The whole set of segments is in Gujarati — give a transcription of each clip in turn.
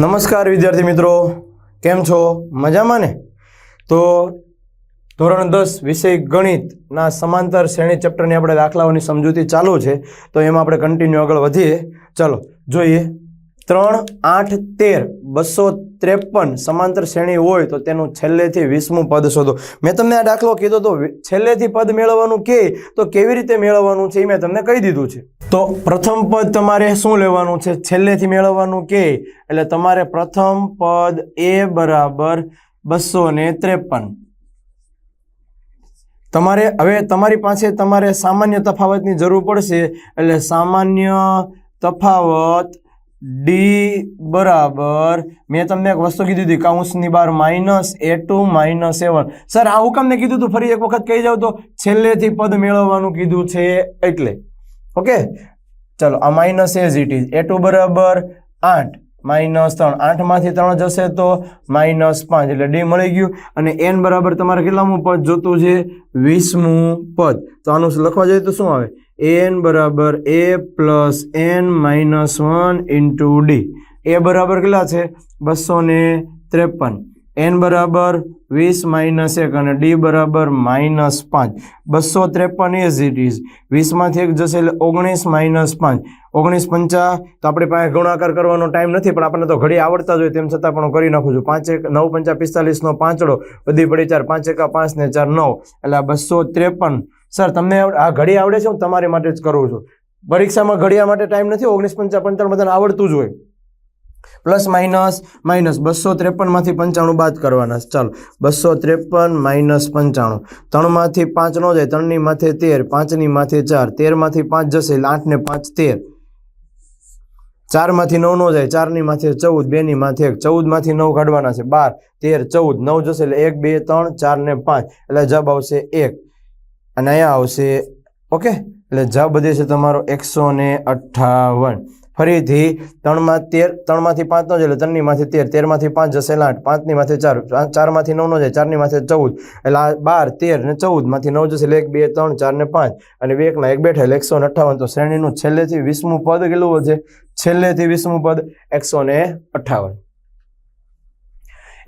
નમસ્કાર વિદ્યાર્થી મિત્રો, કેમ છો? મજામાં ને? તો ધોરણ દસ વિષય ગણિતના સમાંતર શ્રેણી ચેપ્ટરની આપણે દાખલાઓની સમજૂતી ચાલુ છે, તો એમાં આપણે કન્ટિન્યુ આગળ વધીએ. ચાલો, જોઈએ. ત્રણ આઠ તેર બસો ત્રેપન સમાંતર શ્રેણી હોય તો તેનું છેલ્લેથી વીસમું પદ શોધો. મેં તમને આ દાખલો કીધો તો છેલ્લેથી પદ મેળવવાનું કે, તો કેવી રીતે મેળવવાનું છે એ મેં તમને કહી દીધું છે. તો પ્રથમ પદ તમારે શું લેવાનું છે? છેલ્લેથી મેળવવાનું કે, એટલે તમારે પ્રથમ પદ એ બરાબર બસો ને ત્રેપન. તમારે, હવે તમારી પાસે તમારે સામાન્ય તફાવતની જરૂર પડશે, એટલે સામાન્ય તફાવત ડી બરાબર. મેં તમને એક વસ્તુ કીધી હતી કાઉન્સની બાર minus A two minus seven sir આ હુકમ કીધું હતું ફરી એક વખત કહી જાવ તો? છેલ્લેથી પદ મેળવવાનું કીધું છે એટલે. ઓકે ચલો, આ minus as it is A two બરાબર આઠ. માઇનસ ત્રણ. આઠમાંથી ત્રણ જશે તો માઇનસ પાંચ. એટલે ડી મળી ગયું. અને એન બરાબર તમારે કેટલામું પદ જોતું છે? વીસમું પદ. તો આનું લખવા જઈએ તો શું આવે? એન બરાબર A plus N minus one into D. A બરાબર કેટલા છે? બસો ને ત્રેપન. એન બરાબર વીસ માઇનસ એક અને ડી બરાબર માઇનસ પાંચ. બસો ત્રેપન ઇઝ ઇટ ઇઝ વીસમાંથી એક જશે એટલે ઓગણીસ માઇનસ પાંચ. ઓગણીસ પંચા, તો આપણી પાસે ગુણાકાર કરવાનો ટાઈમ નથી, પણ આપણને તો ઘડી આવડતા જ હોય, તેમ છતાં પણ હું કરી નાખું છું. પાંચ એક, નવ પંચા, પિસ્તાલીસનો પાંચડો, બધી પડી ચાર, પાંચ એકા, પાંચ ને ચાર, નવ, એટલે બસો ત્રેપન. સર, તમને આ ઘડી આવડે છે, હું તમારી માટે જ કરું છું. પરીક્ષામાં ઘડિયા માટે ટાઈમ નથી, ઓગણીસ પંચા, પંચાણું બધાને આવડતું જ હોય. પ્લસ, માઇનસ માઇનસ, બસો ત્રેપનમાંથી પંચાણું બાદ કરવાના ચાલો, બસો ત્રેપન માઇનસ પંચાણું. ત્રણમાંથી પાંચ ન જાય, ત્રણની માથે તેર, પાંચની માથે ચાર તેરમાંથી પાંચ જશે, એટલે આઠ પાંચ તેર. ચારમાંથી નવ નો જાય, ચારની માથે ચૌદ બેની માથે એક, ચૌદમાંથી નવ કાઢવાના છે, બાર, તેર, ચૌદ, નવ જશે એટલે એક, બે, ત્રણ, ચાર ને પાંચ, એટલે જવાબ આવશે એક. અને અહીંયા આવશે, ઓકે? એટલે જવાબ બધે છે તમારો એકસો ને અઠ્ઠાવન. ફરીથી ત્રણમાં તેર, ત્રણમાંથી પાંચનો જાય એટલે ત્રણની માથે તેર, તેરમાંથી પાંચ જશે એટલે આઠ પાંચની માથે ચાર, ચાર- ચારમાંથી નવનો જાય ચારની માથે ચૌદ, એટલે આ બાર, તેર ને ચૌદમાંથી નવ જશે એટલે એક, બે, ત્રણ, ચાર ને પાંચ, અને બે, એકના એક બેઠા એટલે એકસો ને અઠ્ઠાવન તો શ્રેણીનું છેલ્લેથી વીસમું પદ કેટલું વધે? છેલ્લેથી વીસમું પદ એકસો ને અઠ્ઠાવન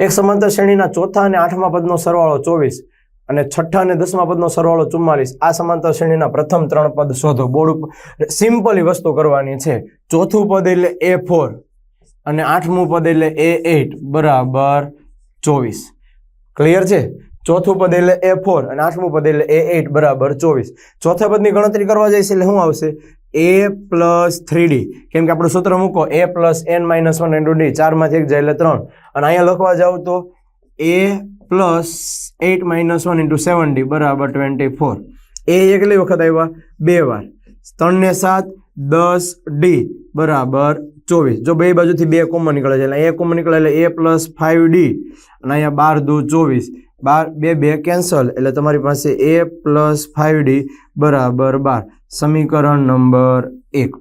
એક સમાંતર શ્રેણીના ચોથા અને આઠમા પદનો સરવાળો ચોવીસ. અને છઠ્ઠા અને દસમા પદનો સરવાળો ચુમ્માલીસ. આ સમાંતર શ્રેણીના પ્રથમ ત્રણ પદ શોધો. બોર્ડ ઉપર સિમ્પલી વસ્તુ કરવાની છે. ચોથું પદ એટલે એ ફોર અને આઠમું પદ એટલે એ એઇટ બરાબર ચોવીસ. ક્લિયર છે? ચોથું પદ એટલે એ ફોર અને આઠમું પદ એટલે એ એઇટ બરાબર ચોવીસ. ચોથા પદની ગણતરી કરવા જઈશ એટલે શું આવશે? એ પ્લસ થ્રી કેમ કે આપણું સૂત્ર મૂકો. A plus N minus one into D ચારમાંથી એક જાય એટલે ત્રણ. અને અહીંયા લખવા જાવ તો A plus eight minus one into seven D બરાબર ટ્વેન્ટી ફોર એ એકલી વખત આવ્યા બે વાર. ત્રણને સાત, દસ ડી બરાબર ચોવીસ. જો બે બાજુથી બે કોમન નીકળે છે, એટલે એ કોમન નીકળે એટલે એ પ્લસ ફાઇવ ડી અને અહીંયા બાર દુ ચોવીસ. બાર, બે બે કેન્સલ એટલે તમારી પાસે એ પ્લસ ફાઇવ ડી બરાબર બાર. સમીકરણ નંબર એક.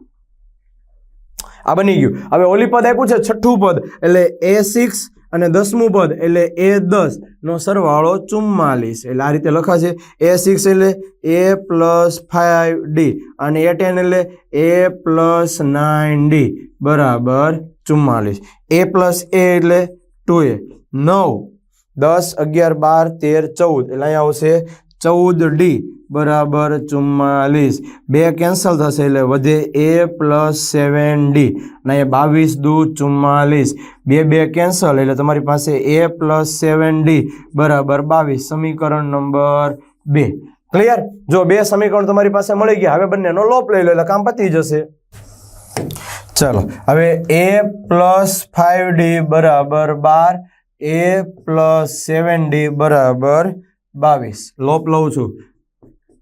આ બની ગયું. હવે ઓલી પદ આપ્યું છે, છઠ્ઠું પદ. એટલે એ સિક્સ અને દસમું પદ એટલે એ દસનો સરવાળો ચુમ્માલીસ. એટલે આ રીતે લખાશે એ સિક્સ એટલે એ પ્લસ ફાઇવ ડી અને એ ટેન એટલે એ પ્લસ નાઇન ડી બરાબર ચુમ્માલીસ. એ પ્લસ એ એટલે ટુ એ. નવ, દસ, અગિયાર, બાર, તેર, ચૌદ. એટલે અહીંયા આવશે ચૌદ ડી બરાબર ચુમ્માલીસ. બે કેન્સલ થશે એટલે વધે એ પ્લસ સેવન ડી. અને એ બાવીસ દુ ચુમ્માલીસ. બે બે કેન્સલ એટલે તમારી પાસે એ પ્લસ સેવન ડી બરાબર બાવીસ. સમીકરણ નંબર બે. ક્લિયર જો બે સમીકરણ તમારી પાસે મળી ગયા, હવે બંનેનો લોપ લઈ લો એટલે કામ પતી જશે. ચલો, હવે એ પ્લસ ફાઇવ ડી બરાબર બાર, એ પ્લસ સેવન ડી બરાબર બાવીસ. લોપ લઉં છું.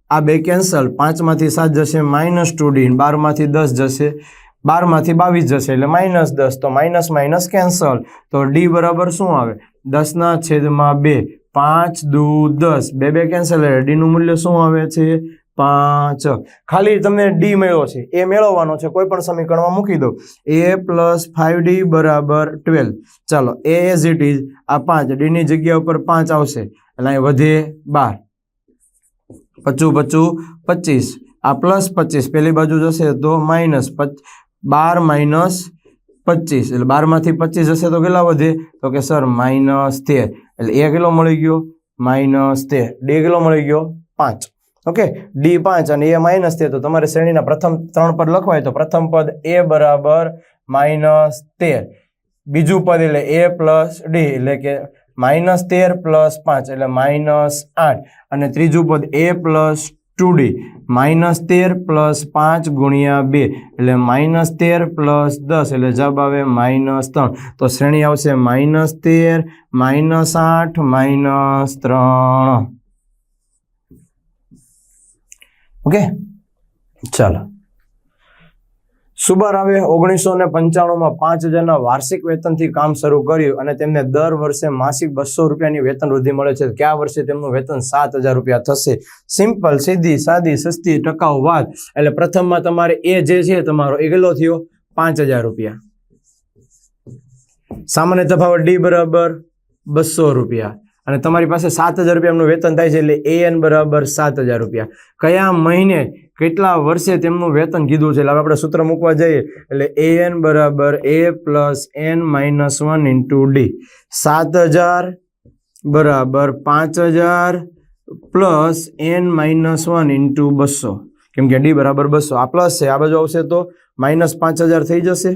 આ બે કેન્સલ પાંચમાંથી સાત જશે માઇનસ ટુ ડી બારમાંથી દસ જશે, બારમાંથી બાવીસ જશે, એટલે માઇનસ દસ. તો માઇનસ માઇનસ કેન્સલ તો ડી બરાબર શું આવે? દસના છેદમાં બે. પાંચ દુ દસ. બે બે કેન્સલ એટલે ડીનું મૂલ્ય શું આવે છે? પાંચ. ખાલી તમને ડી મેળવો છે. એ મેળવવાનો છે. કોઈ પણ સમીકરણમાં મૂકી દો. એ પ્લસ ફાઇવ ડી બરાબર ટ્વેલ્વ ચાલો એ એઝ ઇટ ઇઝ આ પાંચ. ડીની જગ્યા ઉપર પાંચ આવશે. એટલે અહીં વધે બાર. પચું પચું, પચીસ. આ પ્લસ પચીસ, પેલી બાજુ જશે તો માઇનસ બાર માઇનસ પચીસ. એટલે બારમાંથી પચીસ હશે તો કેટલા વધે? તો કે સર માઇનસ તેર. એટલે એ કિલો મળી ગયો? માઇનસ તેર. ડી કિલો મળી ગયો? પાંચ. ઓકે ડી પાંચ અને એ માઇનસ તેર. તો તમારે શ્રેણીના પ્રથમ ત્રણ પદ લખવાય તો પ્રથમ પદ એ બરાબર માઇનસ તેર. બીજું પદ એટલે એ પ્લસ ડી એટલે કે માઇનસ તેર પ્લસ પાંચ, એટલે માઇનસ આઠ. અને ત્રીજું પદ A plus two D. Minus તેર પ્લસ પાંચ ગુણ્યા બે, એટલે માઇનસ તેર પ્લસ દસ, એટલે જવાબ આવે માઇનસ ત્રણ. તો શ્રેણી આવશે માઇનસ તેર, માઇનસ આઠ, માઇનસ ત્રણ. ઓકે? ચાલો. સુબાર આવે ઓગણીસો ને પંચાણુંમાં પાંચ હજારના વાર્ષિક વેતનથી કામ શરૂ કર્યું અને તેમને દર વર્ષે માસિક બસો રૂપિયાની વેતન વૃદ્ધિ મળે છે. કયા વર્ષે તેમનું વેતન સાત હજાર રૂપિયા થશે. સિમ્પલ, સીધી, સાદી, સસ્તી, ટકાઉ વાત. એટલે પ્રથમમાં તમારે એ જે છે તમારો એ કેટલો થયો, પાંચ હજાર રૂપિયા. સામાન્ય તફાવત ડી બરાબર બસો રૂપિયા. અને તમારી પાસે સાત હજાર રૂપિયાનું વેતન થાય છે એટલે એ એન બરાબર સાત હજાર રૂપિયા. કયા મહિને કેટલા વર્ષે તેમનું વેતન કીધું છે? એટલે હવે આપણે સૂત્ર મૂકવા જઈએ. એટલે એ એન બરાબર A plus N minus one into D. સાત હજાર બરાબર પાંચ હજાર plus N minus one into બસો. કેમ કે ડી બરાબર બસો. આ પ્લસ છે. આ બાજુ આવશે તો માઇનસ પાંચ હજાર થઈ જશે.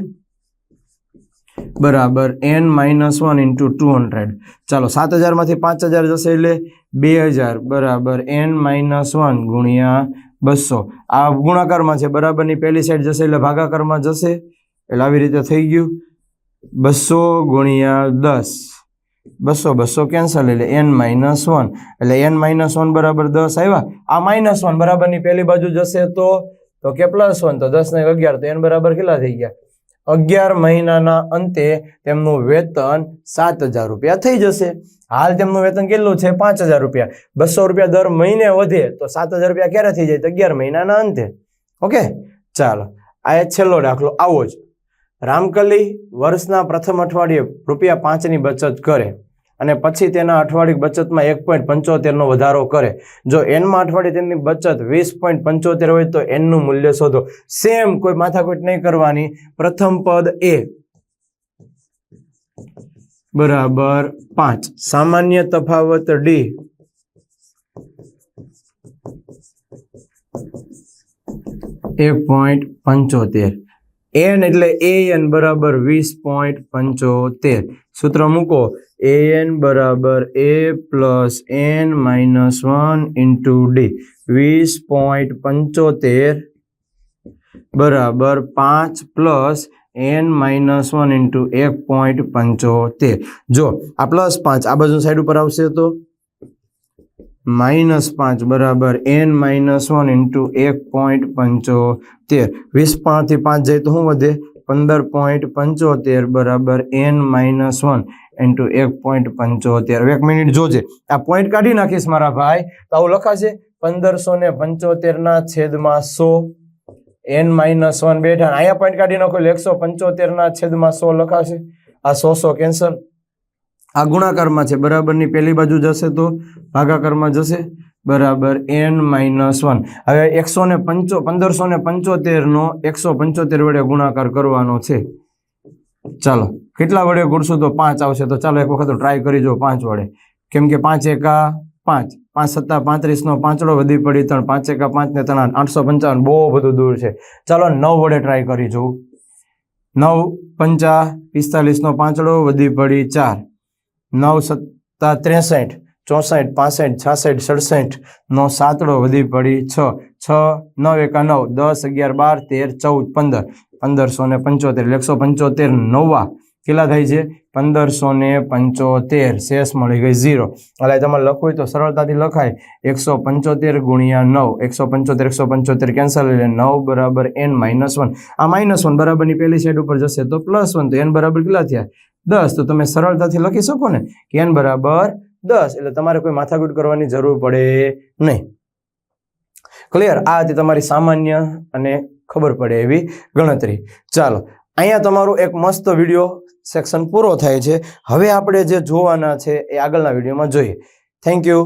બરાબર N minus one into two hundred ચાલો, સાત હજારમાંથી પાંચ હજાર જશે એટલે બે હજાર. બરાબર એન માઇનસ વન ગુણ્યા બસો. આ ગુણાકારમાં છે, બરાબરની પહેલી સાઈડ જશે એટલે ભાગાકારમાં જશે. એટલે આવી રીતે થઈ ગયું. બસો ગુણ્યા દસ. બસો બસો કેન્સલ એટલે એન માઇનસ વન એટલે એન માઇનસ વન બરાબર દસ આવ્યા. આ માઇનસ વન બરાબરની પહેલી બાજુ જશે તો તો કે પ્લસ વન તો દસ ને અગિયાર, તો એન બરાબર કેટલા થઈ ગયા? અગિયાર મહિનાના અંતે તેમનું વેતન સાત હજાર રૂપિયા થઈ જશે. હાલ તેમનું વેતન કેટલું છે? પાંચ હજાર રૂપિયા. બસો રૂપિયા દર મહિને વધે તો સાત હજાર રૂપિયા ક્યારે થઈ જાય? તો અગિયાર મહિનાના અંતે. ઓકે? ચાલો. આ છેલ્લો દાખલો. આવો જ. રામકલી વર્ષના પ્રથમ અઠવાડિયે રૂપિયા પાંચની બચત કરે. અને પછી તેના અઠવાડિક બચતમાં એક પોઈન્ટ પંચોતેરનો વધારો કરે. જો એનમાં અઠવાડિયે તેમની બચત વીસ પોઈન્ટ પંચોતેર હોય તો એનનું મૂલ્ય શોધો. સેમ કોઈ માથાકૂટ નહીં કરવાની. પ્રથમ પદ એ. બરાબર પાંચ. સામાન્ય તફાવત ડી એક પોઈન્ટ પંચોતેર. એન એટલે એ એન બરાબર વીસ પોઈન્ટ પંચોતેર. સૂત્ર મૂકો. એ એન બરાબર A plus N minus one into D વીસ પોઈન્ટ પંચોતેર બરાબર પાંચ plus N minus one into એક પોઈન્ટ પંચોતેર. જો, આ પ્લસ પાંચ આ બાજુ સાઈડ ઉપર આવશે તો? માઇનસ પાંચ બરાબર એન માઇનસ વન ઇન્ટુ એક પોઈન્ટ પંચોતેર. વીસ પાંચથી પાંચ જાય તો શું વધે? પંદર પોઈન્ટ પંચોતેર બરાબર એન માઇનસ વન ઇન્ટુ એક પોઈન્ટ પંચોતેર. એક મિનિટ જોજે. આ પોઈન્ટ કાઢી નાખીશ મારા ભાઈ. તો આવું લખાશે. પંદરસો ને પંચોતેરના છેદમાં સો. એન માઇનસ વન બેઠા. અહીંયા પોઈન્ટ કાઢી નાખો એકસો પંચોતેરના છેદમાં સો લખાશે. આ સો સો કેન્સલ આ ગુણાકારમાં છે. બરાબરની પહેલી બાજુ જશે તો ભાગાકારમાં જશે. બરાબર એન માઇનસ વન. હવે એકસો ને પંચો, પંદરસો ને પંચોતેરનો એકસો પંચોતેર વડે ગુણાકાર કરવાનો છે. ચાલો, કેટલા વડે ગુણશું તો પાંચ આવશે. તો ચાલો એક વખત ટ્રાય કરી જો પાંચ વડે. કેમ કે પાંચ એકા પાંચ. પાંચ સત્તા પાંત્રીસનો પાંચડો વધી પડી ત્રણ. પાંચ એકા પાંચ ને ત્રણ. આઠસો પંચાવન બહુ બધું દૂર છે. ચાલો નવ વડે ટ્રાય કરી જોઉં નવ પંચા પિસ્તાલીસનો પાંચડો વધી પડી ચાર. નવ સત્તા ત્રેસઠ, ચોસઠ, પાસઠ, છાસઠ, સડસઠ, નો સાતડો વધી પડી છ છ, નવ એકા નવ દસ, અગિયાર, બાર, તેર, ચૌદ, પંદર. પંદરસો ને પંચોતેર, એકસો પંચોતેર, નવા. કેટલા થાય છે? પંદરસો ને પંચોતેર. શેષ મળી ગઈ ઝીરો. એટલે તમારે લખવું તો સરળતાથી લખાય. એકસો પંચોતેર ગુણ્યા નવ. એકસો પંચોતેર એકસો પંચોતેર કેન્સલ એટલે નવ બરાબર એન માઇનસ વન. આ માઇનસ વન બરાબરની પહેલી સાઈડ ઉપર જશે તો પ્લસ વન. તો એન બરાબર કેટલા થયા? દસ. તો તમે સરળતાથી લખી શકો ને કે એન બરાબર દસ. એટલે તમારે કોઈ માથાકૂટ કરવાની જરૂર પડે નહીં. ક્લિયર આ હતી તમારી સામાન્ય અને ખબર પડે એવી ગણતરી. ચાલો, અહીંયા તમારું એક મસ્ત વીડિયો સેક્શન પૂરો થાય છે. હવે આપણે જે જોવાના છે એ આગળના વિડીયોમાં જોઈએ. Thank you